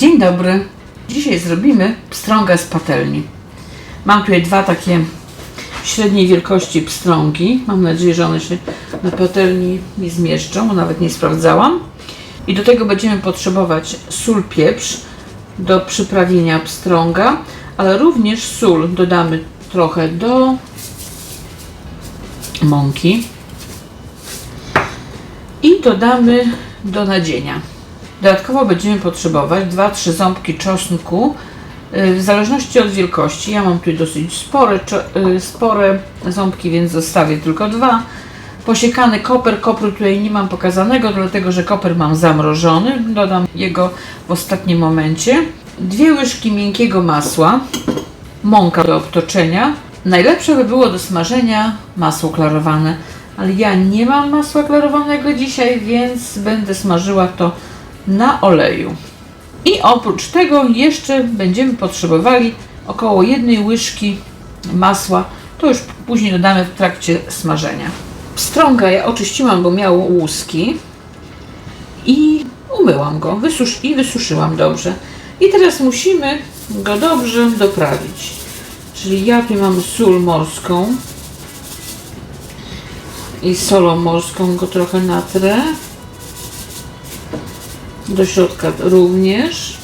Dzień dobry. Dzisiaj zrobimy pstrąga z patelni. Mam tutaj dwa takie średniej wielkości pstrągi. Mam nadzieję, że one się na patelni nie zmieszczą, bo nawet nie sprawdzałam. I do tego będziemy potrzebować sól, pieprz do przyprawienia pstrąga, ale również sól dodamy trochę do mąki i dodamy do nadzienia. Dodatkowo będziemy potrzebować 2-3 ząbki czosnku, y, w zależności od wielkości. Ja mam tutaj dosyć spore, y, spore ząbki, więc zostawię tylko dwa. Posiekany koper, kopru tutaj nie mam pokazanego, dlatego że koper mam zamrożony. Dodam jego w ostatnim momencie. Dwie łyżki miękkiego masła, mąka do obtoczenia. Najlepsze by było do smażenia masło klarowane, ale ja nie mam masła klarowanego dzisiaj, więc będę smażyła to na oleju. I oprócz tego jeszcze będziemy potrzebowali około jednej łyżki masła. To już później dodamy w trakcie smażenia. Pstrąga ja oczyściłam, bo miało łuski i umyłam go wysusz i wysuszyłam dobrze. I teraz musimy go dobrze doprawić. Czyli ja tu mam sól morską i solą morską go trochę natrę. Do środka również.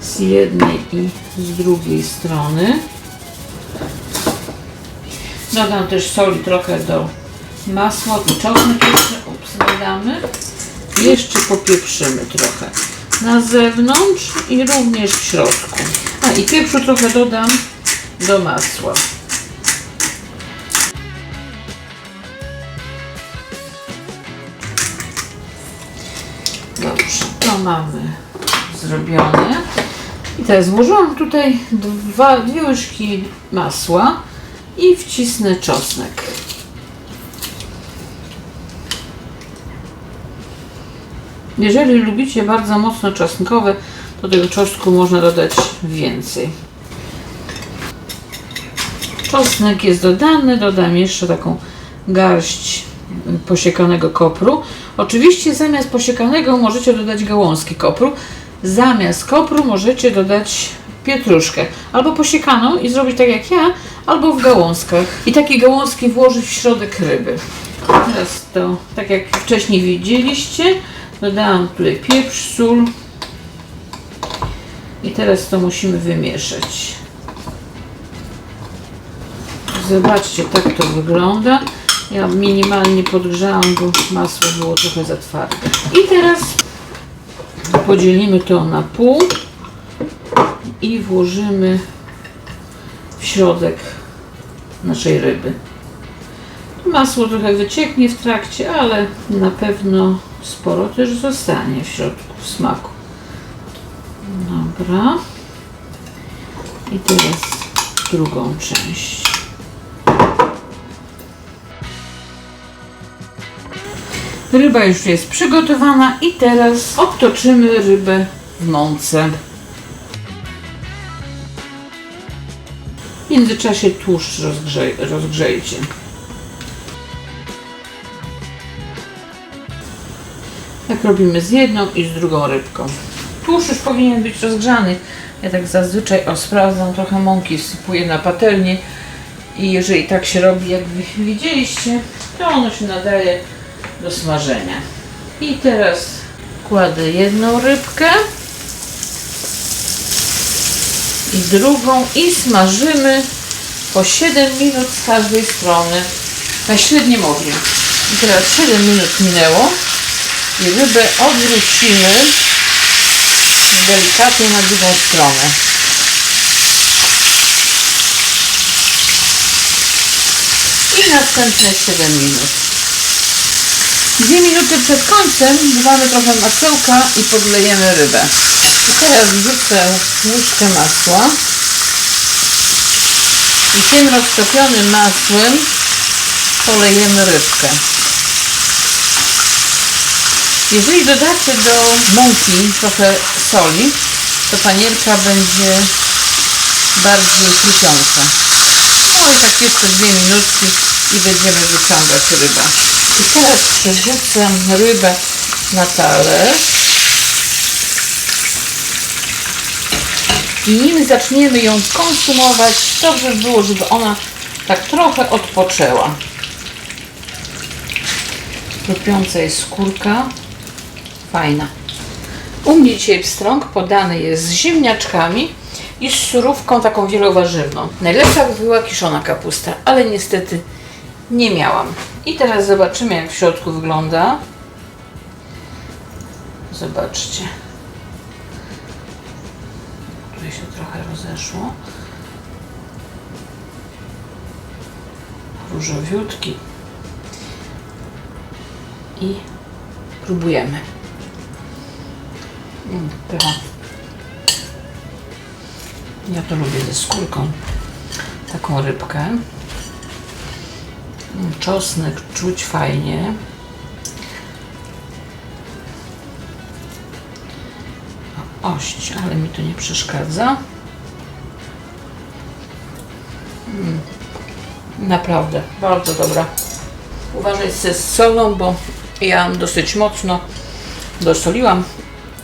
Z jednej i z drugiej strony. Dodam też soli trochę do masła, czosnek jeszcze, dodamy. Jeszcze popieprzymy trochę na zewnątrz i również w środku. A i pieprzu trochę dodam do masła. To mamy zrobione. I teraz włożyłam tutaj dwa, dwie łyżki masła i wcisnę czosnek. Jeżeli lubicie bardzo mocno czosnkowe, to tego czosnku można dodać więcej. Czosnek jest dodany, dodam jeszcze taką garść posiekanego kopru. Oczywiście zamiast posiekanego możecie dodać gałązki kopru. Zamiast kopru możecie dodać pietruszkę. Albo posiekaną i zrobić tak jak ja, albo w gałązkach. I takie gałązki włożyć w środek ryby. Teraz to, tak jak wcześniej widzieliście, dodałam tutaj pieprz, sól. I teraz to musimy wymieszać. Zobaczcie, tak to wygląda. Ja minimalnie podgrzałam, bo masło było trochę za twarde. I teraz podzielimy to na pół i włożymy w środek naszej ryby. Masło trochę wycieknie w trakcie, ale na pewno sporo też zostanie w środku w smaku. Dobra. I teraz drugą część. Ryba już jest przygotowana i teraz obtoczymy rybę w mące. W międzyczasie tłuszcz rozgrzej, rozgrzejcie. Tak robimy z jedną i z drugą rybką. Tłuszcz już powinien być rozgrzany. Ja tak zazwyczaj sprawdzam trochę mąki, wsypuję na patelnię i jeżeli tak się robi, jak widzieliście, to ono się nadaje do smażenia. I teraz kładę jedną rybkę i drugą i smażymy po 7 minut z każdej strony na średnim ogniu. I teraz 7 minut minęło i rybę odwrócimy delikatnie na drugą stronę. I następne 7 minut. Dwie minuty przed końcem dodamy trochę masełka i podlejemy rybę. I teraz wrzucę łyżkę masła i tym roztopionym masłem polejemy rybkę. Jeżeli dodacie do mąki trochę soli, to panierka będzie bardziej chrupiąca. No i tak jeszcze dwie minutki i będziemy wyciągać rybę. I teraz przerzucam rybę na talerz. I nim zaczniemy ją konsumować, dobrze by było, żeby ona tak trochę odpoczęła. Chrupiąca jest skórka. Fajna. U mnie dzisiaj pstrąg podany jest z ziemniaczkami i z surówką taką wielowarzywną. Najlepsza by była kiszona kapusta, ale niestety nie miałam. I teraz zobaczymy jak w środku wygląda. Zobaczcie. Tutaj się trochę rozeszło. Różowiutki. I próbujemy. Pycha. Ja to lubię ze skórką. Taką rybkę. Czosnek czuć fajnie. Ość, ale mi to nie przeszkadza. Mm, Naprawdę, bardzo dobra. Uważaj ze solą, bo ja dosyć mocno dosoliłam,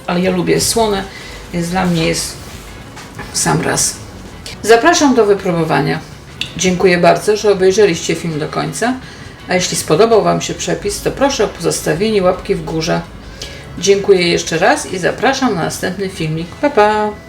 ale ja lubię słone, więc dla mnie jest sam raz. Zapraszam do wypróbowania. Dziękuję bardzo, że obejrzeliście film do końca. A jeśli spodobał Wam się przepis, to proszę o pozostawienie łapki w górze. Dziękuję jeszcze raz i zapraszam na następny filmik. Pa, pa!